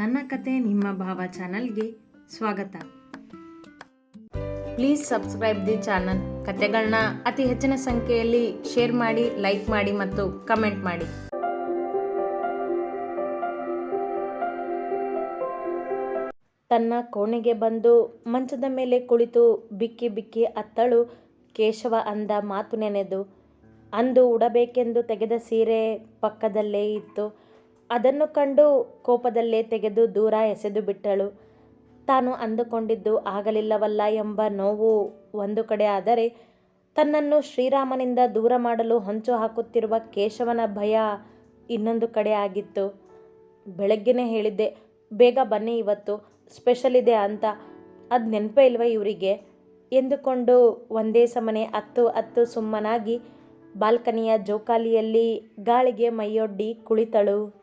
ನನ್ನ ಕತೆ ನಿಮ್ಮ ಭಾವ ಚಾನಲ್ಗೆ ಸ್ವಾಗತ. Please subscribe the channel. ಕತೆಗಳನ್ನ ಅತಿ ಹೆಚ್ಚಿನ ಸಂಖ್ಯೆಯಲ್ಲಿ ಶೇರ್ ಮಾಡಿ, ಲೈಕ್ ಮಾಡಿ ಮತ್ತು ಕಮೆಂಟ್ ಮಾಡಿ. ತನ್ನ ಕೋಣೆಗೆ ಬಂದು ಮಂಚದ ಮೇಲೆ ಕುಳಿತು ಬಿಕ್ಕಿ ಬಿಕ್ಕಿ ಅತ್ತಳು ಕೇಶವ ಅಂದ ಮಾತು ನೆನೆದು, ಅಂದು ಉಡಬೇಕೆಂದು ತೆಗೆದ ಸೀರೆ ಪಕ್ಕದಲ್ಲೇ ಇತ್ತು. ಅದನ್ನು ಕಂಡು ಕೋಪದಲ್ಲೇ ತೆಗೆದು ದೂರ ಎಸೆದು ಬಿಟ್ಟಳು. ತಾನು ಅಂದುಕೊಂಡಿದ್ದು ಆಗಲಿಲ್ಲವಲ್ಲ ಎಂಬ ನೋವು ಒಂದು ಕಡೆ ಆದರೆ ತನ್ನನ್ನು ಶ್ರೀರಾಮನಿಂದ ದೂರ ಮಾಡಲು ಹೊಂಚು ಹಾಕುತ್ತಿರುವ ಕೇಶವನ ಭಯ ಇನ್ನೊಂದು ಕಡೆ ಆಗಿತ್ತು. ಬೆಳಗ್ಗೆನೇ ಹೇಳಿದ್ದೆ, ಬೇಗ ಬನ್ನಿ ಇವತ್ತು, ಸ್ಪೆಷಲ್ ಇದೆ ಅಂತ. ಅದು ನೆನಪೇ ಇಲ್ವ ಇವರಿಗೆ? ಎಂದುಕೊಂಡು ಒಂದೇ ಸಮನೆ ಅತ್ತು ಅತ್ತು ಸುಮ್ಮನಾಗಿ ಬಾಲ್ಕನಿಯ ಜೋಕಾಲಿಯಲ್ಲಿ ಗಾಳಿಗೆ ಮೈಯೊಡ್ಡಿ ಕುಳಿತಳು.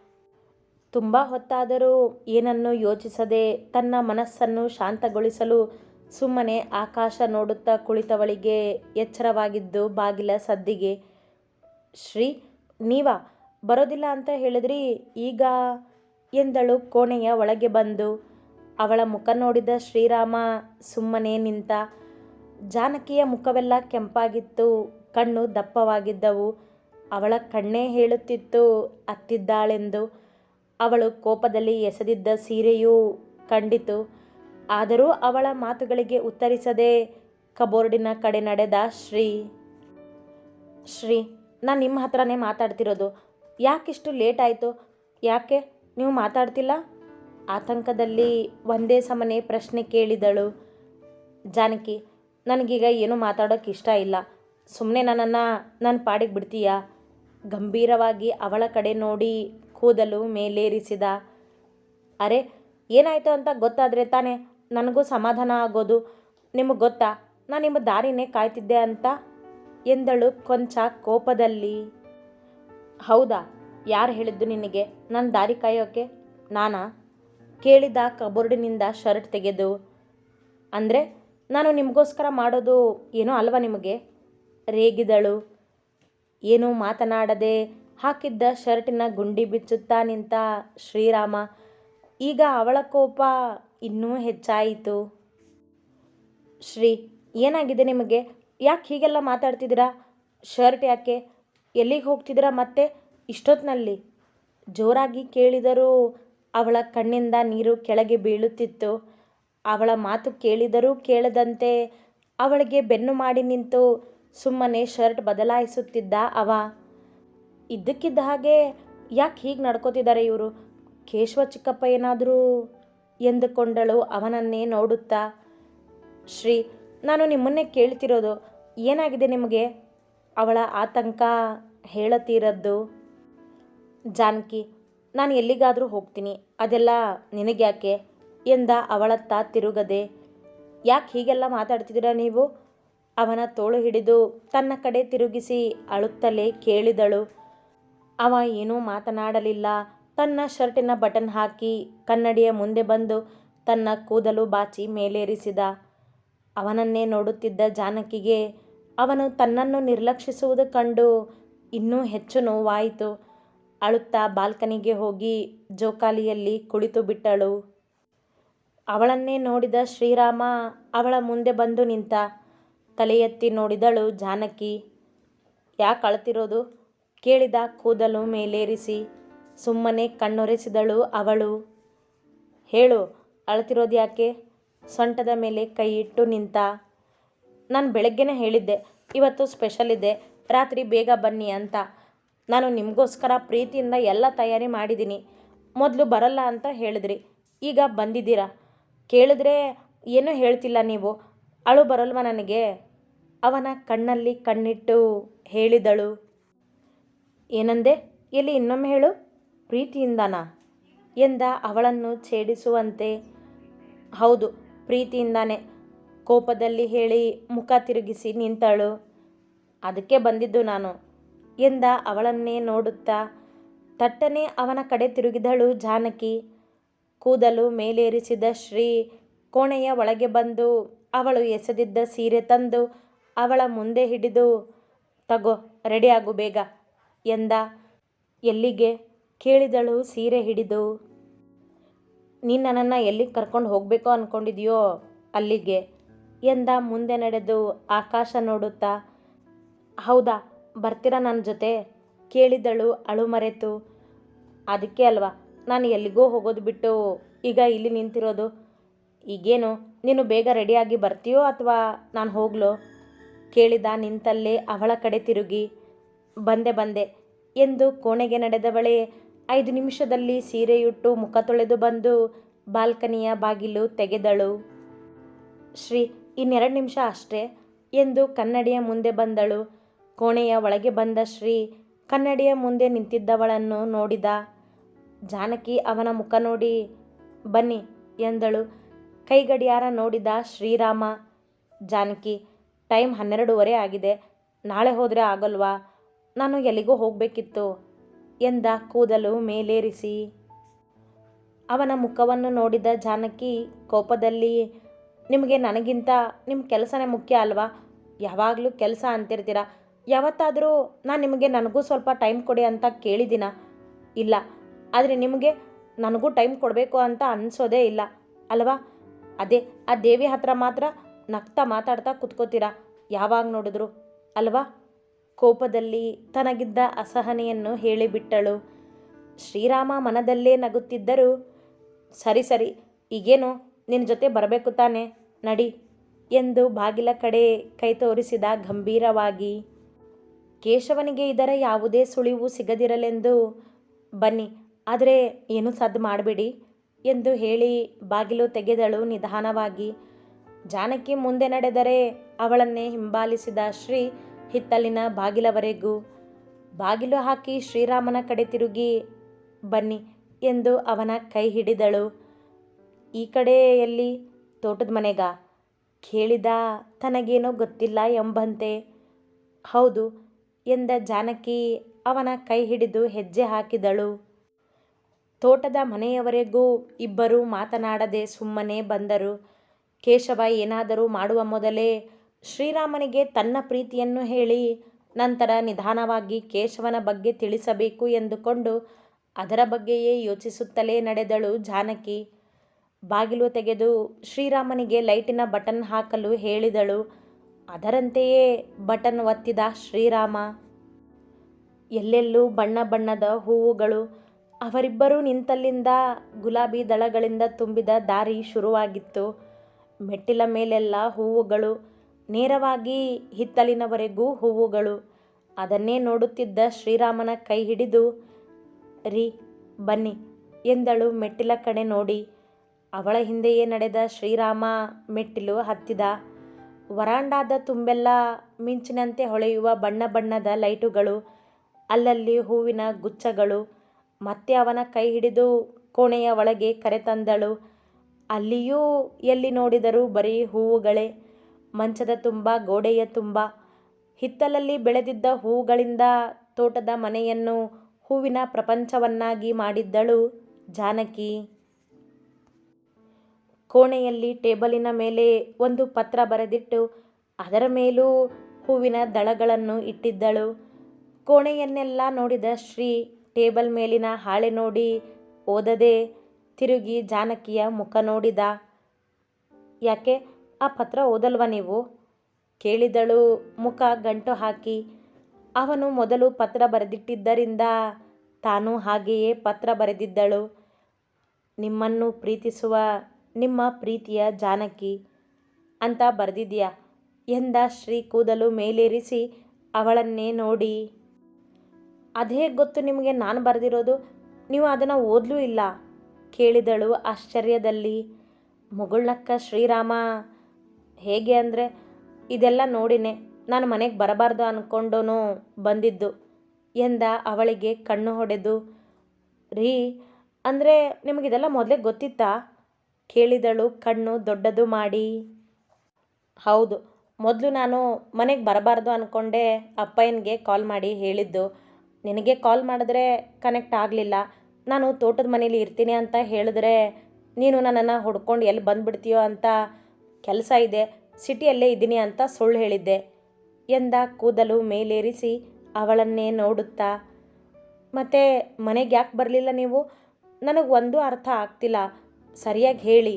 ತುಂಬ ಹೊತ್ತಾದರೂ ಏನನ್ನು ಯೋಚಿಸದೆ ತನ್ನ ಮನಸ್ಸನ್ನು ಶಾಂತಗೊಳಿಸಲು ಸುಮ್ಮನೆ ಆಕಾಶ ನೋಡುತ್ತಾ ಕುಳಿತವಳಿಗೆ ಎಚ್ಚರವಾಗಿದ್ದು ಬಾಗಿಲ ಸದ್ದಿಗೆ, ಶ್ರೀ, ನೀವಾ? ಬರೋದಿಲ್ಲ ಅಂತ ಹೇಳಿದ್ರಿ? ಈಗ? ಎಂದಳು ಕೋಣೆಯ ಒಳಗೆ ಬಂದು. ಅವಳ ಮುಖ ನೋಡಿದ ಶ್ರೀರಾಮ ಸುಮ್ಮನೆ ನಿಂತ. ಜಾನಕಿಯ ಮುಖವೆಲ್ಲ ಕೆಂಪಾಗಿತ್ತು, ಕಣ್ಣು ದಪ್ಪವಾಗಿದ್ದವು. ಅವಳ ಕಣ್ಣೇ ಹೇಳುತ್ತಿತ್ತು, ಅತ್ತಿದ್ದಾಳೆಂದು. ಅವಳು ಕೋಪದಲ್ಲಿ ಎಸೆದಿದ್ದ ಸೀರೆಯೂ ಕಂಡಿತು. ಆದರೂ ಅವಳ ಮಾತುಗಳಿಗೆ ಉತ್ತರಿಸದೆ ಕಬೋರ್ಡಿನ ಕಡೆ ನಡೆದ ಶ್ರೀ ಶ್ರೀ, ನಾನು ನಿಮ್ಮ ಹತ್ರನೇ ಮಾತಾಡ್ತಿರೋದು. ಯಾಕಿಷ್ಟು ಲೇಟ್ ಆಯಿತು? ಯಾಕೆ? ನೀವು ಮಾತಾಡ್ತಿಲ್ಲ? ಆತಂಕದಲ್ಲಿ ಒಂದೇ ಸಮನೆ ಪ್ರಶ್ನೆ ಕೇಳಿದಳು. ಜಾನಕಿ, ನನಗೀಗ ಏನು ಮಾತಾಡೋಕ್ಕೆ ಇಷ್ಟ ಇಲ್ಲ. ಸುಮ್ಮನೆ ನನ್ನನ್ನು ನನ್ನ ಪಾಡಿಗೆ ಬಿಡ್ತೀಯಾ? ಗಂಭೀರವಾಗಿ ಅವಳ ಕಡೆ ನೋಡಿ ಕೂದಲು ಮೇಲೇರಿಸಿದ. ಅರೆ, ಏನಾಯಿತು ಅಂತ ಗೊತ್ತಾದರೆ ತಾನೇ ನನಗೂ ಸಮಾಧಾನ ಆಗೋದು. ನಿಮಗೆ ಗೊತ್ತಾ? ನಾನು ನಿಮ್ಮ ದಾರಿನೇ ಕಾಯ್ತಿದ್ದೆ ಅಂತ? ಎಂದಳು ಕೊಂಚ ಕೋಪದಲ್ಲಿ. ಹೌದಾ? ಯಾರು ಹೇಳಿದ್ದು ನಿನಗೆ? ನನ್ನ ದಾರಿ ಕಾಯೋಕೆ? ನಾನಾ? ಕೇಳಿದ ಕಬೋರ್ಡಿನಿಂದ ಶರ್ಟ್ ತೆಗೆದು. ಅಂದರೆ, ನಾನು ನಿಮಗೋಸ್ಕರ ಮಾಡೋದು ಏನೋ ಅಲ್ವಾ ನಿಮಗೆ? ರೇಗಿದಳು. ಏನೂ ಮಾತನಾಡದೆ ಹಾಕಿದ್ದ ಶರ್ಟಿನ ಗುಂಡಿ ಬಿಚ್ಚುತ್ತಾ ನಿಂತ ಶ್ರೀರಾಮ, ಈಗ ಅವಳ ಕೋಪ ಇನ್ನೂ ಹೆಚ್ಚಾಯಿತು. ಶ್ರೀ, ಏನಾಗಿದೆ ನಿಮಗೆ? ಯಾಕೆ ಹೀಗೆಲ್ಲ ಮಾತಾಡ್ತಿದ್ದೀರಾ? ಶರ್ಟ್ ಯಾಕೆ? ಎಲ್ಲಿಗೆ ಹೋಗ್ತಿದ್ದೀರಾ ಮತ್ತೆ? ಇಷ್ಟೊತ್ತಿನಲ್ಲಿ ಜೋರಾಗಿ ಕೇಳಿದರೂ ಅವಳ ಕಣ್ಣಿಂದ ನೀರು ಕೆಳಗೆ ಬೀಳುತ್ತಿತ್ತು. ಅವಳ ಮಾತು ಕೇಳಿದರೂ ಕೇಳದಂತೆ ಅವಳಿಗೆ ಬೆನ್ನು ಮಾಡಿ ನಿಂತು ಸುಮ್ಮನೆ ಶರ್ಟ್ ಬದಲಾಯಿಸುತ್ತಿದ್ದ ಅವ. ಇದ್ದಕ್ಕಿದ್ದ ಹಾಗೆ ಯಾಕೆ ಹೀಗೆ ನಡ್ಕೋತಿದ್ದಾರೆ ಇವರು? ಕೇಶವ ಚಿಕ್ಕಪ್ಪ ಏನಾದರೂ ಎಂದುಕೊಂಡಳು, ಅವನನ್ನೇ ನೋಡುತ್ತಾ? ಶ್ರೀ, ನಾನು ನಿಮ್ಮನ್ನೇ ಕೇಳ್ತಿರೋದು, ಏನಾಗಿದೆ ನಿಮಗೆ? ಅವಳ ಆತಂಕ ಹೇಳತೀರದ್ದು? ಜಾನಕಿ, ನಾನು ಎಲ್ಲಿಗಾದರೂ ಹೋಗ್ತೀನಿ, ಅದೆಲ್ಲ ನಿನಗ್ಯಾಕೆ? ಎಂದ ಅವಳತ್ತ ತಿರುಗದೆ. ಯಾಕೆ ಹೀಗೆಲ್ಲ ಮಾತಾಡ್ತಿದ್ದೀರಾ ನೀವು? ಅವನ ತೋಳು ಹಿಡಿದು ತನ್ನ ಕಡೆ ತಿರುಗಿಸಿ ಅಳುತ್ತಲೇ ಕೇಳಿದಳು. ಅವ ಏನೂ ಮಾತನಾಡಲಿಲ್ಲ. ತನ್ನ ಶರ್ಟಿನ ಬಟನ್ ಹಾಕಿ ಕನ್ನಡಿಯ ಮುಂದೆ ಬಂದು ತನ್ನ ಕೂದಲು ಬಾಚಿ ಮೇಲೇರಿಸಿದ. ಅವನನ್ನೇ ನೋಡುತ್ತಿದ್ದ ಜಾನಕಿಗೆ ಅವನು ತನ್ನನ್ನು ನಿರ್ಲಕ್ಷಿಸುವುದು ಕಂಡು ಇನ್ನೂ ಹೆಚ್ಚು ನೋವಾಯಿತು. ಅಳುತ್ತಾ ಬಾಲ್ಕನಿಗೆ ಹೋಗಿ ಜೋಕಾಲಿಯಲ್ಲಿ ಕುಳಿತು ಬಿಟ್ಟಳು. ಅವಳನ್ನೇ ನೋಡಿದ ಶ್ರೀರಾಮ ಅವಳ ಮುಂದೆ ಬಂದು ನಿಂತ ತಲೆ ನೋಡಿದಳು ಜಾನಕಿ. ಯಾಕೆ ಅಳ್ತಿರೋದು? ಕೇಳಿದ ಕೂದಲು ಮೇಲೇರಿಸಿ ಸುಮ್ಮನೆ ಕಣ್ಣೊರೆಸಿದಳು ಅವಳು. ಹೇಳು, ಅಳ್ತಿರೋದು ಯಾಕೆ? ಸೊಂಟದ ಮೇಲೆ ಕೈ ಇಟ್ಟು ನಿಂತ. ನಾನು ಬೆಳಗ್ಗೆನೇ ಹೇಳಿದ್ದೆ, ಇವತ್ತು ಸ್ಪೆಷಲ್ ಇದೆ, ರಾತ್ರಿ ಬೇಗ ಬನ್ನಿ ಅಂತ. ನಾನು ನಿಮಗೋಸ್ಕರ ಪ್ರೀತಿಯಿಂದ ಎಲ್ಲ ತಯಾರಿ ಮಾಡಿದ್ದೀನಿ ಮೊದಲು ಬರಲ್ಲ ಅಂತ ಹೇಳಿದ್ರಿ, ಈಗ ಬಂದಿದ್ದೀರಾ? ಕೇಳಿದ್ರೆ ಏನೂ ಹೇಳ್ತಿಲ್ಲ ನೀವು. ಅಳು ಬರಲ್ವ ನನಗೆ? ಅವನ ಕಣ್ಣಲ್ಲಿ ಕಣ್ಣಿಟ್ಟು ಹೇಳಿದಳು. ಏನಂದೆ? ಎಲ್ಲಿ ಇನ್ನೊಮ್ಮೆ ಹೇಳು. ಪ್ರೀತಿಯಿಂದನಾ? ಎಂದ ಅವಳನ್ನು ಛೇಡಿಸುವಂತೆ. ಹೌದು, ಪ್ರೀತಿಯಿಂದಾನೆ. ಕೋಪದಲ್ಲಿ ಹೇಳಿ ಮುಖ ತಿರುಗಿಸಿ ನಿಂತಳು. ಅದಕ್ಕೆ ಬಂದಿದ್ದು ನಾನು. ಎಂದ ಅವಳನ್ನೇ ನೋಡುತ್ತಾ. ತಟ್ಟನೆ ಅವನ ಕಡೆ ತಿರುಗಿದಳು ಜಾನಕಿ. ಕೂದಲು ಮೇಲೇರಿಸಿದ ಶ್ರೀ ಕೋಣೆಯ ಒಳಗೆ ಬಂದು ಅವಳು ಎಸೆದಿದ್ದ ಸೀರೆ ತಂದು ಅವಳ ಮುಂದೆ ಹಿಡಿದು, ತಗೋ ರೆಡಿಯಾಗು ಬೇಗ. ಎಂದ. ಎಲ್ಲಿಗೆ? ಕೇಳಿದಳು, ಸೀರೆ ಹಿಡಿದು. ನೀನು ನನ್ನನ್ನು ಎಲ್ಲಿಗೆ ಕರ್ಕೊಂಡು ಹೋಗಬೇಕು ಅಂದ್ಕೊಂಡಿದೆಯೋ ಅಲ್ಲಿಗೆ. ಎಂದ ಮುಂದೆ ನಡೆದು ಆಕಾಶ ನೋಡುತ್ತಾ. ಹೌದಾ, ಬರ್ತೀರಾ ನನ್ನ ಜೊತೆ? ಕೇಳಿದಳು, ಅಳು ಮರೆತು. ಅದಕ್ಕೆ ಅಲ್ವಾ, ನಾನು ಎಲ್ಲಿಗೋ ಹೋಗೋದು ಬಿಟ್ಟು ಈಗ ಇಲ್ಲಿ ನಿಂತಿರೋದು? ಈಗೇನು, ನೀನು ಬೇಗ ರೆಡಿಯಾಗಿ ಬರ್ತೀಯೋ ಅಥವಾ ನಾನು ಹೋಗ್ಲೋ? ಕೇಳಿದ ನಿಂತಲ್ಲೇ ಅವಳ ಕಡೆ ತಿರುಗಿ. ಬಂದೆ ಬಂದೆ ಎಂದು ಕೋಣೆಗೆ ನಡೆದವಳೆ ಐದು ನಿಮಿಷದಲ್ಲಿ ಸೀರೆಯುಟ್ಟು ಮುಖ ತೊಳೆದು ಬಂದು ಬಾಲ್ಕನಿಯ ಬಾಗಿಲು ತೆಗೆದಳು. ಶ್ರೀ, ಇನ್ನೆರಡು ನಿಮಿಷ ಅಷ್ಟೇ ಎಂದು ಕನ್ನಡಿಯ ಮುಂದೆ ಬಂದಳು. ಕೋಣೆಯ ಒಳಗೆ ಬಂದ ಶ್ರೀ ಕನ್ನಡಿಯ ಮುಂದೆ ನಿಂತಿದ್ದವಳನ್ನು ನೋಡಿದ. ಜಾನಕಿ ಅವನ ಮುಖ ನೋಡಿ, ಬನ್ನಿ ಎಂದಳು. ಕೈಗಡಿಯಾರ ನೋಡಿದ ಶ್ರೀರಾಮ, ಜಾನಕಿ, ಟೈಮ್ ಹನ್ನೆರಡೂವರೆ ಆಗಿದೆ. ನಾಳೆ ಹೋದರೆ ಆಗಲ್ವಾ? ನಾನು ಎಲ್ಲಿಗೋ ಹೋಗಬೇಕಿತ್ತು ಎಂದ ಕೂದಲು ಮೇಲೇರಿಸಿ. ಅವನ ಮುಖವನ್ನು ನೋಡಿದ ಜಾನಕಿ ಕೋಪದಲ್ಲಿ, ನಿಮಗೆ ನನಗಿಂತ ನಿಮ್ಮ ಕೆಲಸನೇ ಮುಖ್ಯ ಅಲ್ವಾ? ಯಾವಾಗಲೂ ಕೆಲಸ ಅಂತಿರ್ತೀರ? ಯಾವತ್ತಾದರೂ ನಾನು ನಿಮಗೆ ನನಗೂ ಸ್ವಲ್ಪ ಟೈಮ್ ಕೊಡಿ ಅಂತ ಕೇಳಿದ್ದೀನ ಇಲ್ಲ. ಆದರೆ ನಿಮಗೆ ನನಗೂ ಟೈಮ್ ಕೊಡಬೇಕು ಅಂತ ಅನಿಸೋದೇ ಇಲ್ಲ, ಅಲ್ವಾ? ಅದೇ, ಆ ದೇವಿ ಹತ್ರ ಮಾತ್ರ ನಗ್ತಾ ಮಾತಾಡ್ತಾ ಕುತ್ಕೋತೀರಾ? ಯಾವಾಗ ನೋಡಿದ್ರು, ಅಲ್ವಾ? ಕೋಪದಲ್ಲಿ ತನಗಿದ್ದ ಅಸಹನೆಯನ್ನು ಹೇಳಿಬಿಟ್ಟಳು. ಶ್ರೀರಾಮ ಮನದಲ್ಲೇ ನಗುತ್ತಿದ್ದರೂ, ಸರಿ ಸರಿ, ಈಗೇನು? ನಿನ್ನ ಜೊತೆ ಬರಬೇಕು ತಾನೆ, ನಡಿ ಎಂದು ಬಾಗಿಲ ಕಡೆ ಕೈ ತೋರಿಸಿದ ಗಂಭೀರವಾಗಿ. ಕೇಶವನಿಗೆ ಇದರ ಯಾವುದೇ ಸುಳಿವು ಸಿಗದಿರಲೆಂದು, ಬನ್ನಿ, ಆದರೆ ಏನು ಸದ್ದು ಮಾಡಬೇಡಿ ಎಂದು ಹೇಳಿ ಬಾಗಿಲು ತೆಗೆದಳು ನಿಧಾನವಾಗಿ. ಜಾನಕಿ ಮುಂದೆ ನಡೆದರೆ ಅವಳನ್ನೇ ಹಿಂಬಾಲಿಸಿದ ಶ್ರೀ ಹಿತ್ತಲಿನ ಬಾಗಿಲವರೆಗೂ ಬಾಗಿಲು ಹಾಕಿ ಶ್ರೀರಾಮನ ಕಡೆ ತಿರುಗಿ ಬನ್ನಿ ಎಂದು ಅವನ ಕೈ ಹಿಡಿದಳು. ಈ ಕಡೆಯಲ್ಲಿ ತೋಟದ ಮನೆಗ ಕೇಳಿದ ತನಗೇನೋ ಗೊತ್ತಿಲ್ಲ ಎಂಬಂತೆ. ಹೌದು ಎಂದ ಜಾನಕಿ ಅವನ ಕೈ ಹಿಡಿದು ಹೆಜ್ಜೆ ಹಾಕಿದಳು. ತೋಟದ ಮನೆಯವರೆಗೂ ಇಬ್ಬರು ಮಾತನಾಡದೆ ಸುಮ್ಮನೆ ಬಂದರು. ಕೇಶವ ಏನಾದರೂ ಮಾಡುವ ಮೊದಲೇ ಶ್ರೀರಾಮನಿಗೆ ತನ್ನ ಪ್ರೀತಿಯನ್ನು ಹೇಳಿ, ನಂತರ ನಿಧಾನವಾಗಿ ಕೇಶವನ ಬಗ್ಗೆ ತಿಳಿಸಬೇಕು ಎಂದುಕೊಂಡು ಅದರ ಬಗ್ಗೆಯೇ ಯೋಚಿಸುತ್ತಲೇ ನಡೆದಳು ಜಾನಕಿ. ಬಾಗಿಲು ತೆಗೆದು ಶ್ರೀರಾಮನಿಗೆ ಲೈಟಿನ ಬಟನ್ ಹಾಕಲು ಹೇಳಿದಳು. ಅದರಂತೆಯೇ ಬಟನ್ ಒತ್ತಿದ ಶ್ರೀರಾಮ. ಎಲ್ಲೆಲ್ಲೂ ಬಣ್ಣ ಬಣ್ಣದ ಹೂವುಗಳು. ಅವರಿಬ್ಬರೂ ನಿಂತಲ್ಲಿಂದ ಗುಲಾಬಿ ದಳಗಳಿಂದ ತುಂಬಿದ ದಾರಿ ಶುರುವಾಗಿತ್ತು. ಮೆಟ್ಟಿಲ ಮೇಲೆಲ್ಲ ಹೂವುಗಳು. ನೇರವಾಗಿ ಹಿತ್ತಲಿನವರೆಗೂ ಹೂವುಗಳು. ಅದನ್ನೇ ನೋಡುತ್ತಿದ್ದ ಶ್ರೀರಾಮನ ಕೈ ಹಿಡಿದು, ರೀ, ಬನ್ನಿ, ಎಂದಳು ಮೆಟ್ಟಿಲ ಕಡೆ ನೋಡಿ. ಅವಳ ಹಿಂದೆಯೇ ನಡೆದ ಶ್ರೀರಾಮ ಮೆಟ್ಟಿಲು ಹತ್ತಿದ. ವರಾಂಡಾದ ತುಂಬೆಲ್ಲ ಮಿಂಚಿನಂತೆ ಹೊಳೆಯುವ ಬಣ್ಣ ಬಣ್ಣದ ಲೈಟುಗಳು, ಅಲ್ಲಲ್ಲಿ ಹೂವಿನ ಗುಚ್ಛಗಳು ಮತ್ತೆ ಅವನ ಕೈ ಹಿಡಿದು ಕೋಣೆಯ ಒಳಗೆ ಕರೆತಂದಳು. ಅಲ್ಲಿಯೂ ಎಲ್ಲಿ ನೋಡಿದರೂ ಬರೀ ಹೂವುಗಳೇ ಮಂಚದ ತುಂಬ, ಗೋಡೆಯ ತುಂಬ, ಹಿತ್ತಲಲ್ಲಿ ಬೆಳೆದಿದ್ದ ಹೂಗಳಿಂದ ತೋಟದ ಮನೆಯನ್ನು ಹೂವಿನ ಪ್ರಪಂಚವನ್ನಾಗಿ ಮಾಡಿದ್ದಳು ಜಾನಕಿ. ಕೋಣೆಯಲ್ಲಿ ಟೇಬಲಿನ ಮೇಲೆ ಒಂದು ಪತ್ರ ಬರೆದಿಟ್ಟು ಅದರ ಮೇಲೂ ಹೂವಿನ ದಳಗಳನ್ನು ಇಟ್ಟಿದ್ದಳು. ಕೋಣೆಯನ್ನೆಲ್ಲ ನೋಡಿದ ಶ್ರೀ ಟೇಬಲ್ ಮೇಲಿನ ಹಾಳೆ ನೋಡಿ ಓದದೆ ತಿರುಗಿ ಜಾನಕಿಯ ಮುಖ ನೋಡಿದ. ಯಾಕೆ? ಆ ಪತ್ರ ಓದಲ್ವ ನೀವು? ಕೇಳಿದಳು ಮುಖ ಗಂಟು ಹಾಕಿ. ಅವನು ಮೊದಲು ಪತ್ರ ಬರೆದಿಟ್ಟಿದ್ದರಿಂದ ತಾನು ಹಾಗೆಯೇ ಪತ್ರ ಬರೆದಿದ್ದಳು. ನಿಮ್ಮನ್ನು ಪ್ರೀತಿಸುವ, ನಿಮ್ಮ ಪ್ರೀತಿಯ ಜಾನಕಿ ಅಂತ ಬರೆದಿದ್ಯಾ? ಎಂದ ಶ್ರೀ ಕೂದಲು ಮೇಲೇರಿಸಿ, ಅವಳನ್ನೇ ನೋಡಿ. ಅದೇ ಗೊತ್ತು ನಿಮಗೆ ನಾನು ಬರೆದಿರೋದು, ನೀವು ಅದನ್ನು ಓದಲೂ ಇಲ್ಲ, ಕೇಳಿದಳು ಆಶ್ಚರ್ಯದಲ್ಲಿ. ಮುಗುಳ್ನಕ್ಕ ಶ್ರೀರಾಮ ಹೇಗೆ ಅಂದರೆ, ಇದೆಲ್ಲ ನೋಡಿನೆ, ನಾನು ಮನೆಗೆ ಬರಬಾರ್ದು ಅಂದ್ಕೊಂಡು ಬಂದಿದ್ದು. ಎಂದ ಅವಳಿಗೆ ಕಣ್ಣು ಹೊಡೆದು, ರೀ, ಅಂದರೆ ನಿಮಗಿದೆಲ್ಲ ಮೊದಲೇ ಗೊತ್ತಿತ್ತಾ? ಕೇಳಿದಳು ಕಣ್ಣು ದೊಡ್ಡದು ಮಾಡಿ. ಹೌದು, ಮೊದಲು ನಾನು ಮನೆಗೆ ಬರಬಾರ್ದು ಅಂದ್ಕೊಂಡೆ ಅಪ್ಪಯ್ಯನಿಗೆ ಕಾಲ್ ಮಾಡಿ ಹೇಳಿದ್ದು. ನಿನಗೆ ಕಾಲ್ ಮಾಡಿದ್ರೆ ಕನೆಕ್ಟ್ ಆಗಲಿಲ್ಲ. ನಾನು ತೋಟದ ಮನೇಲಿ ಇರ್ತೀನಿ ಅಂತ ಹೇಳಿದ್ರೆ, ನೀನು ನನ್ನನ್ನು ಹುಡ್ಕೊಂಡು ಎಲ್ಲಿ ಬಂದುಬಿಡ್ತೀಯೋ ಅಂತ ಕೆಲಸ ಇದೆ, ಸಿಟಿಯಲ್ಲೇ ಇದ್ದೀನಿ ಅಂತ ಸುಳ್ಳು ಹೇಳಿದ್ದೆ. ಎಂದ ಕೂದಲು ಮೇಲೇರಿಸಿ ಅವಳನ್ನೇ ನೋಡುತ್ತಾ, ಮತ್ತೆ ಮನೆಗೆ ಯಾಕೆ ಬರಲಿಲ್ಲ ನೀವು? ನನಗೆ ಒಂದೂ ಅರ್ಥ ಆಗ್ತಿಲ್ಲ. ಸರಿಯಾಗಿ ಹೇಳಿ.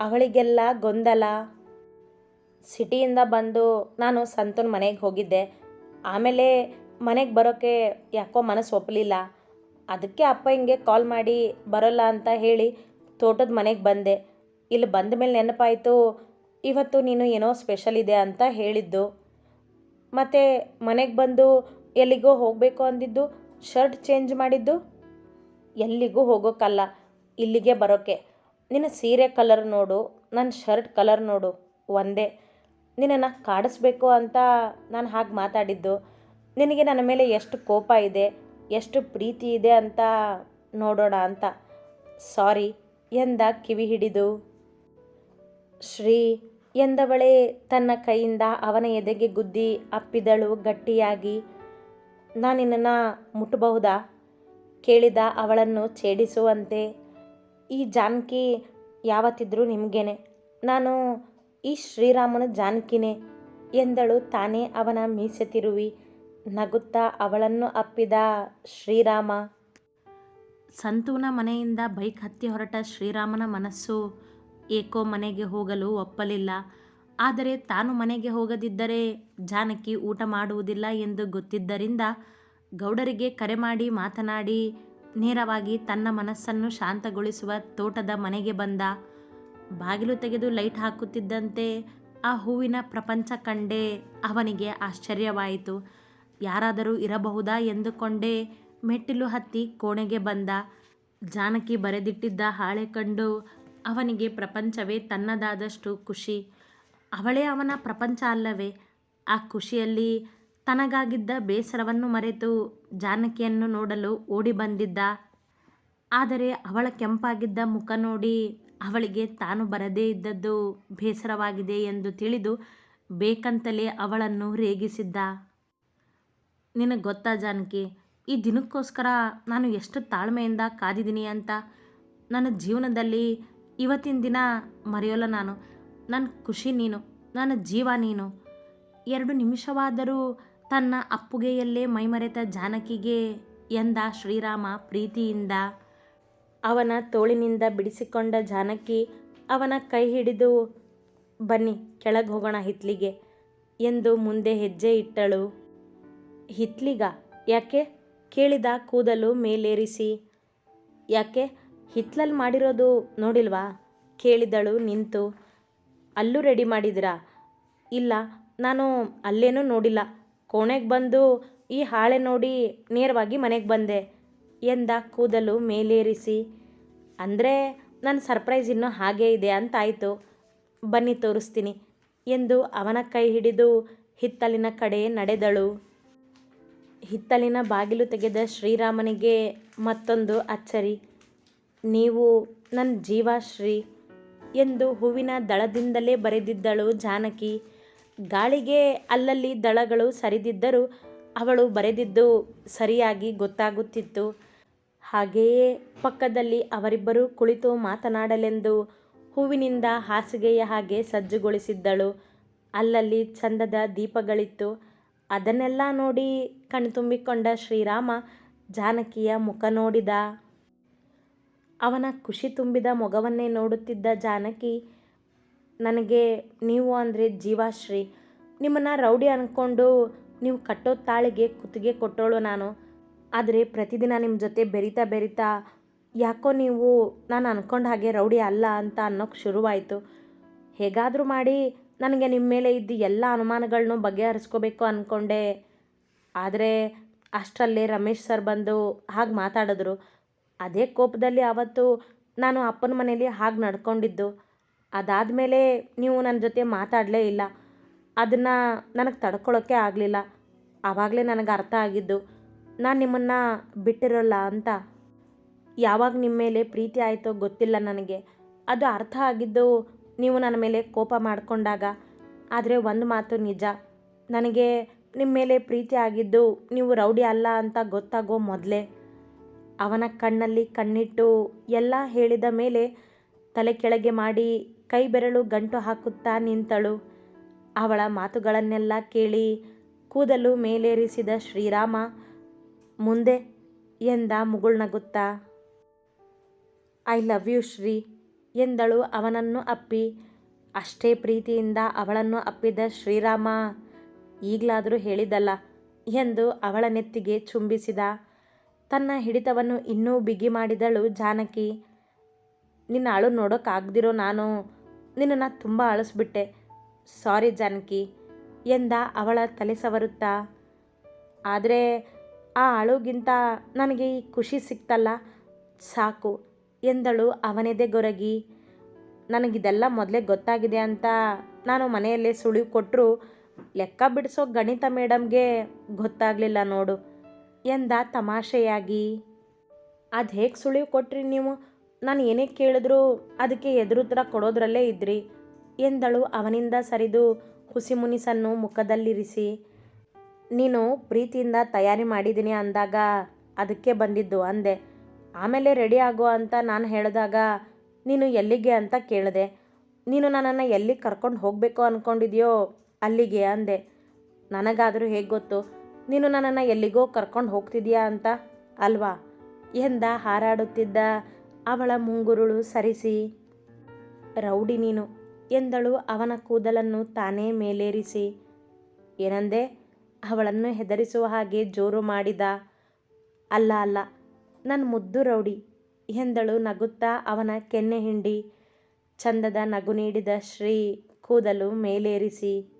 ಅವಳಿಗೆಲ್ಲ ಗೊಂದಲ. ಸಿಟಿಯಿಂದ ಬಂದು ನಾನು ಸಂತನ ಮನೆಗೆ ಹೋಗಿದ್ದೆ. ಆಮೇಲೆ ಮನೆಗೆ ಬರೋಕ್ಕೆ ಯಾಕೋ ಮನಸ್ಸು ಒಪ್ಪಲಿಲ್ಲ ಅದಕ್ಕೆ ಅಪ್ಪ ಹಿಂಗೆ ಕಾಲ್ ಮಾಡಿ ಬರೋಲ್ಲ ಅಂತ ಹೇಳಿ ತೋಟದ ಮನೆಗೆ ಬಂದೆ. ಇಲ್ಲಿ ಬಂದ ಮೇಲೆ ನೆನಪಾಯಿತು, ಇವತ್ತು ನೀನು ಏನೋ ಸ್ಪೆಷಲ್ ಇದೆ ಅಂತ ಹೇಳಿದ್ದು. ಮತ್ತು ಮನೆಗೆ ಬಂದು ಎಲ್ಲಿಗೋ ಹೋಗಬೇಕು ಅಂದಿದ್ದು ಶರ್ಟ್ ಚೇಂಜ್ ಮಾಡಿದ್ದು? ಎಲ್ಲಿಗೂ ಹೋಗೋಕ್ಕಲ್ಲ ಇಲ್ಲಿಗೆ ಬರೋಕ್ಕೆ ನಿನ್ನ ಸೀರೆ ಕಲರ್ ನೋಡು ನನ್ನ ಶರ್ಟ್ ಕಲರ್ ನೋಡು, ಒಂದೇ. ನಿನ್ನನ್ನು ಕಾಡಿಸ್ಬೇಕು ಅಂತ ನಾನು ಹಾಗೆ ಮಾತಾಡಿದ್ದು. ನಿನಗೆ ನನ್ನ ಮೇಲೆ ಎಷ್ಟು ಕೋಪ ಇದೆ, ಎಷ್ಟು ಪ್ರೀತಿ ಇದೆ ಅಂತ ನೋಡೋಣ ಅಂತ. ಸಾರಿ, ಎಂದ ಕಿವಿ ಹಿಡಿದು. ಶ್ರೀ ಎಂದವಳೇ ತನ್ನ ಕೈಯಿಂದ ಅವನ ಎದೆಗೆ ಗುದ್ದಿ ಅಪ್ಪಿದಳು ಗಟ್ಟಿಯಾಗಿ ನಾನು ನಿನ್ನನ್ನು ಮುಟ್ಟಬಹುದಾ? ಕೇಳಿದ ಅವಳನ್ನು ಛೇಡಿಸುವಂತೆ, ಈ ಜಾನಕಿ ಯಾವತ್ತಿದ್ರೂ ನಿಮಗೇನೆ, ನಾನು ಈ ಶ್ರೀರಾಮನ ಜಾನಕಿನೇ ಎಂದಳು ತಾನೇ ಅವನ ಮೀಸೆ ತಿರುವಿ, ನಗುತ್ತಾ ಅವಳನ್ನು ಅಪ್ಪಿದ ಶ್ರೀರಾಮ. ಸಂತೂನ ಮನೆಯಿಂದ ಬೈಕ್ ಹತ್ತಿ ಹೊರಟ ಶ್ರೀರಾಮನ ಮನಸ್ಸು ಏಕೋ ಮನೆಗೆ ಹೋಗಲು ಒಪ್ಪಲಿಲ್ಲ. ಆದರೆ ತಾನು ಮನೆಗೆ ಹೋಗದಿದ್ದರೆ ಜಾನಕಿ ಊಟ ಮಾಡುವುದಿಲ್ಲ ಎಂದು ಗೊತ್ತಿದ್ದರಿಂದ ಗೌಡರಿಗೆ ಕರೆ ಮಾಡಿ ಮಾತನಾಡಿ, ನೇರವಾಗಿ ತನ್ನ ಮನಸ್ಸನ್ನು ಶಾಂತಗೊಳಿಸುವ ತೋಟದ ಮನೆಗೆ ಬಂದ. ಬಾಗಿಲು ತೆಗೆದು ಲೈಟ್ ಹಾಕುತ್ತಿದ್ದಂತೆ ಆ ಹೂವಿನ ಪ್ರಪಂಚ ಕಂಡೇ ಅವನಿಗೆ ಆಶ್ಚರ್ಯವಾಯಿತು. ಯಾರಾದರೂ ಇರಬಹುದಾ ಎಂದುಕೊಂಡೇ ಮೆಟ್ಟಿಲು ಹತ್ತಿ ಕೋಣೆಗೆ ಬಂದ. ಜಾನಕಿ ಬರೆದಿಟ್ಟಿದ್ದ ಹಾಳೆ ಕಂಡು ಅವನಿಗೆ ಪ್ರಪಂಚವೇ ತನ್ನದಾದಷ್ಟು ಖುಷಿ. ಅವಳೇ ಅವನ ಪ್ರಪಂಚ ಅಲ್ಲವೇ? ಆ ಖುಷಿಯಲ್ಲಿ ತನಗಾಗಿದ್ದ ಬೇಸರವನ್ನು ಮರೆತು ಜಾನಕಿಯನ್ನು ನೋಡಲು ಓಡಿ ಬಂದಿದ್ದ. ಆದರೆ ಅವಳ ಕೆಂಪಾಗಿದ್ದ ಮುಖ ನೋಡಿ ಅವಳಿಗೆ ತಾನು ಬರದೇ ಇದ್ದದ್ದು ಬೇಸರವಾಗಿದೆ ಎಂದು ತಿಳಿದು ಬೇಕಂತಲೇ ಅವಳನ್ನು ರೇಗಿಸಿದ್ದ. ನಿನಗೆ ಗೊತ್ತಾ ಜಾನಕಿ, ಈ ದಿನಕ್ಕೋಸ್ಕರ ನಾನು ಎಷ್ಟು ತಾಳ್ಮೆಯಿಂದ ಕಾದಿದ್ದೀನಿ ಅಂತ? ನನ್ನ ಜೀವನದಲ್ಲಿ ಇವತ್ತಿನ ದಿನ ಮರೆಯೋಲ್ಲ ನಾನು. ನನ್ನ ಖುಷಿ ನೀನು, ನನ್ನ ಜೀವ ನೀನು. ಎರಡು ನಿಮಿಷವಾದರೂ ತನ್ನ ಅಪ್ಪುಗೆಯಲ್ಲೇ ಮೈಮರೆತ ಜಾನಕಿಗೆ ಎಂದ ಶ್ರೀರಾಮ ಪ್ರೀತಿಯಿಂದ. ಅವನ ತೋಳಿನಿಂದ ಬಿಡಿಸಿಕೊಂಡ ಜಾನಕಿ ಅವನ ಕೈ ಹಿಡಿದು, ಬನ್ನಿ, ಕೆಳಗೆ ಹೋಗೋಣ ಹಿತ್ಲಿಗೆ ಎಂದು ಮುಂದೆ ಹೆಜ್ಜೆ ಇಟ್ಟಳು. ಹಿತ್ಲಿಗ, ಯಾಕೆ? ಕೇಳಿದ ಕೂದಲು ಮೇಲೇರಿಸಿ. ಯಾಕೆ? ಹಿತ್ಲಲ್ಲಿ ಮಾಡಿರೋದು ನೋಡಿಲ್ವಾ? ಕೇಳಿದಳು, ನಿಂತು. ಅಲ್ಲೂ ರೆಡಿ ಮಾಡಿದಿರಾ ಇಲ್ಲ, ನಾನು ಅಲ್ಲೇನೂ ನೋಡಿಲ್ಲ. ಕೋಣೆಗೆ ಬಂದು ಈ ಹಾಳೆ ನೋಡಿ ನೇರವಾಗಿ ಮನೆಗೆ ಬಂದೆ ಎಂದ ಕೂದಲು ಮೇಲೇರಿಸಿ. ಅಂದರೆ ನನ್ನ ಸರ್ಪ್ರೈಸ್ ಇನ್ನೂ ಹಾಗೇ ಇದೆ ಅಂತಾಯಿತು. ಬನ್ನಿ ತೋರಿಸ್ತೀನಿ ಎಂದು ಅವನ ಕೈ ಹಿಡಿದು ಹಿತ್ತಲಿನ ಕಡೆ ನಡೆದಳು. ಹಿತ್ತಲಿನ ಬಾಗಿಲು ತೆಗೆದ ಶ್ರೀರಾಮನಿಗೆ ಮತ್ತೊಂದು ಅಚ್ಚರಿ. ನೀವು ನನ್ನ ಜೀವಾಶ್ರೀ ಎಂದು ಹೂವಿನ ದಳದಿಂದಲೇ ಬರೆದಿದ್ದಳು ಜಾನಕಿ. ಗಾಳಿಗೆ ಅಲ್ಲಲ್ಲಿ ದಳಗಳು ಸರಿದಿದ್ದರೂ ಅವಳು ಬರೆದಿದ್ದು ಸರಿಯಾಗಿ ಗೊತ್ತಾಗುತ್ತಿತ್ತು. ಹಾಗೆಯೇ ಪಕ್ಕದಲ್ಲಿ ಅವರಿಬ್ಬರೂ ಕುಳಿತು ಮಾತನಾಡಲೆಂದು ಹೂವಿನಿಂದ ಹಾಸಿಗೆಯ ಹಾಗೆ ಸಜ್ಜುಗೊಳಿಸಿದ್ದಳು. ಅಲ್ಲಲ್ಲಿ ಚಂದದ ದೀಪಗಳಿತ್ತು. ಅದನ್ನೆಲ್ಲ ನೋಡಿ ಕಣ್ತುಂಬಿಕೊಂಡ ಶ್ರೀರಾಮ ಜಾನಕಿಯ ಮುಖ ನೋಡಿದ ಅವನ ಖುಷಿ ತುಂಬಿದ ಮೊಗವನ್ನೇ ನೋಡುತ್ತಿದ್ದ ಜಾನಕಿ, ನನಗೆ ನೀವು ಅಂದರೆ ಜೀವಾಶ್ರೀ, ನಿಮ್ಮನ್ನು ರೌಡಿ ಅಂದ್ಕೊಂಡು ನೀವು ಕಟ್ಟೋ ತಾಳಿಗೆ ಕುತ್ತಿಗೆ ಕೊಟ್ಟೋಳು ನಾನು. ಆದರೆ ಪ್ರತಿದಿನ ನಿಮ್ಮ ಜೊತೆ ಬೆರಿತಾ ಬೆರಿತಾ ಯಾಕೋ ನೀವು ನಾನು ಅಂದ್ಕೊಂಡ ಹಾಗೆ ರೌಡಿ ಅಲ್ಲ ಅಂತ ಅನ್ನೋಕ್ಕೆ ಶುರುವಾಯಿತು. ಹೇಗಾದರೂ ಮಾಡಿ ನನಗೆ ನಿಮ್ಮ ಮೇಲೆ ಇದ್ದ ಎಲ್ಲ ಅನುಮಾನಗಳನ್ನೂ ಬಗೆಹರಿಸ್ಕೋಬೇಕು ಅಂದ್ಕೊಂಡೆ ಆದರೆ ಅಷ್ಟರಲ್ಲೇ ರಮೇಶ್ ಸರ್ ಬಂದು ಹಾಗೆ ಮಾತಾಡಿದ್ರು. ಅದೇ ಕೋಪದಲ್ಲಿ ಆವತ್ತು ನಾನು ಅಪ್ಪನ ಮನೇಲಿ ಹಾಗೆ ನಡ್ಕೊಂಡಿದ್ದು. ಅದಾದಮೇಲೆ ನೀವು ನನ್ನ ಜೊತೆ ಮಾತಾಡಲೇ ಇಲ್ಲ. ಅದನ್ನು ನನಗೆ ತಡ್ಕೊಳ್ಳೋಕ್ಕೆ ಆಗಲಿಲ್ಲ. ಆವಾಗಲೇ ನನಗೆ ಅರ್ಥ ಆಗಿದ್ದು, ನಾನು ನಿಮ್ಮನ್ನು ಬಿಟ್ಟಿರೋಲ್ಲ ಅಂತ. ಯಾವಾಗ ನಿಮ್ಮ ಮೇಲೆ ಪ್ರೀತಿ ಆಯಿತೋ ಗೊತ್ತಿಲ್ಲ ನನಗೆ. ಅದು ಅರ್ಥ ಆಗಿದ್ದು ನೀವು ನನ್ನ ಮೇಲೆ ಕೋಪ ಮಾಡಿಕೊಂಡಾಗ. ಆದರೆ ಒಂದು ಮಾತು ನಿಜ, ನನಗೆ ನಿಮ್ಮ ಮೇಲೆ ಪ್ರೀತಿ ಆಗಿದ್ದು ನೀವು ರೌಡಿ ಅಲ್ಲ ಅಂತ ಗೊತ್ತಾಗೋ ಮೊದಲೇ. ಅವನ ಕಣ್ಣಲ್ಲಿ ಕಣ್ಣಿಟ್ಟು ಎಲ್ಲ ಹೇಳಿದ ಮೇಲೆ ತಲೆ ಕೆಳಗೆ ಮಾಡಿ ಕೈ ಬೆರಳು ಗಂಟು ಹಾಕುತ್ತಾ ನಿಂತಳು. ಅವಳ ಮಾತುಗಳನ್ನೆಲ್ಲ ಕೇಳಿ ಕೂದಲು ಮೇಲೇರಿಸಿದ ಶ್ರೀರಾಮ ಮುಂದೆ ಎಂದ ಮುಗುಳ್ನಗುತ್ತಾ ಐ ಲವ್ ಯು ಶ್ರೀ ಎಂದಳು ಅವನನ್ನು ಅಪ್ಪಿ. ಅಷ್ಟೇ ಪ್ರೀತಿಯಿಂದ ಅವಳನ್ನು ಅಪ್ಪಿದ ಶ್ರೀರಾಮ ಈಗಲಾದರೂ ಹೇಳಿದಲ್ಲ ಎಂದು ಅವಳ ನೆತ್ತಿಗೆ ಚುಂಬಿಸಿದ. ತನ್ನ ಹಿಡಿತವನ್ನು ಇನ್ನೂ ಬಿಗಿ ಮಾಡಿದಳು. ಜಾನಕಿ, ನಿನ್ನ ಅಳು ನೋಡೋಕ್ಕಾಗ್ದಿರೋ ನಾನು ನಿನ್ನನ್ನು ತುಂಬ ಅಳಿಸ್ಬಿಟ್ಟೆ. ಸಾರಿ ಜಾನಕಿ, ಎಂದ ಅವಳ ತಲೆ ಸವರುತ್ತಾ. ಆದರೆ ಆ ಅಳುಗಿಂತ ನನಗೆ ಈ ಖುಷಿ ಸಿಕ್ತಲ್ಲ. ಸಾಕು, ಎಂದಳು ಅವನೆದೆ ಗೊರಗಿ. ನನಗಿದೆಲ್ಲ ಮೊದಲೇ ಗೊತ್ತಾಗಿದೆ ಅಂತ ನಾನು ಮನೆಯಲ್ಲೇ ಸುಳಿವು ಕೊಟ್ಟರು ಲೆಕ್ಕ ಬಿಡಿಸೋ ಗಣಿತ ಮೇಡಮ್ಗೆ ಗೊತ್ತಾಗಲಿಲ್ಲ ನೋಡು. ಎಂದ ತಮಾಷೆಯಾಗಿ. ಅದು ಹೇಗೆ ಸುಳಿವು ಕೊಟ್ರಿ ನೀವು? ನಾನು ಏನೇ ಕೇಳಿದ್ರು ಅದಕ್ಕೆ ಎದುರುತ್ತರ ಕೊಡೋದ್ರಲ್ಲೇ ಇದ್ರಿ, ಎಂದಳು ಅವನಿಂದ ಸರಿದು ಹುಸಿ ಮುನಿಸನ್ನು ಮುಖದಲ್ಲಿರಿಸಿ. ನೀನು ಪ್ರೀತಿಯಿಂದ ತಯಾರಿ ಮಾಡಿದ್ದೀನಿ ಅಂದಾಗ ಅದಕ್ಕೆ ಬಂದಿದ್ದು ಅಂದೆ. ಆಮೇಲೆ ರೆಡಿ ಆಗೋ ಅಂತ ನಾನು ಹೇಳಿದಾಗ ನೀನು ಎಲ್ಲಿಗೆ ಅಂತ ಕೇಳಿದೆ. ನೀನು ನನ್ನನ್ನು ಎಲ್ಲಿಗೆ ಕರ್ಕೊಂಡು ಹೋಗಬೇಕು ಅಂದ್ಕೊಂಡಿದ್ಯೋ ಅಲ್ಲಿಗೆ ಅಂದೆ. ನನಗಾದರೂ ಹೇಗೆ ಗೊತ್ತು? ನೀನು ನನ್ನನ್ನು ಎಲ್ಲಿಗೋ ಕರ್ಕೊಂಡು ಹೋಗ್ತಿದ್ಯಾ ಅಂತ? ಅಲ್ವಾ? ಎಂದ ಹಾರಾಡುತ್ತಿದ್ದ ಅವಳ ಮುಂಗುರುಳು ಸರಿಸಿ. ರೌಡಿ ನೀನು ಎಂದಳು ಅವನ ಕೂದಲನ್ನು ತಾನೇ ಮೇಲೇರಿಸಿ. ಏನಂದೆ? ಅವಳನ್ನು ಹೆದರಿಸುವ ಹಾಗೆ ಜೋರು ಮಾಡಿದ. ಅಲ್ಲ ಅಲ್ಲ ನನ್ನ ಮುದ್ದು ರೌಡಿ ಎಂದಳು ನಗುತ್ತಾ ಅವನ ಕೆನ್ನೆ ಹಿಂಡಿ. ಚಂದದ ನಗು ನೀಡಿದ ಶ್ರೀ ಕೂದಲು ಮೇಲೇರಿಸಿ.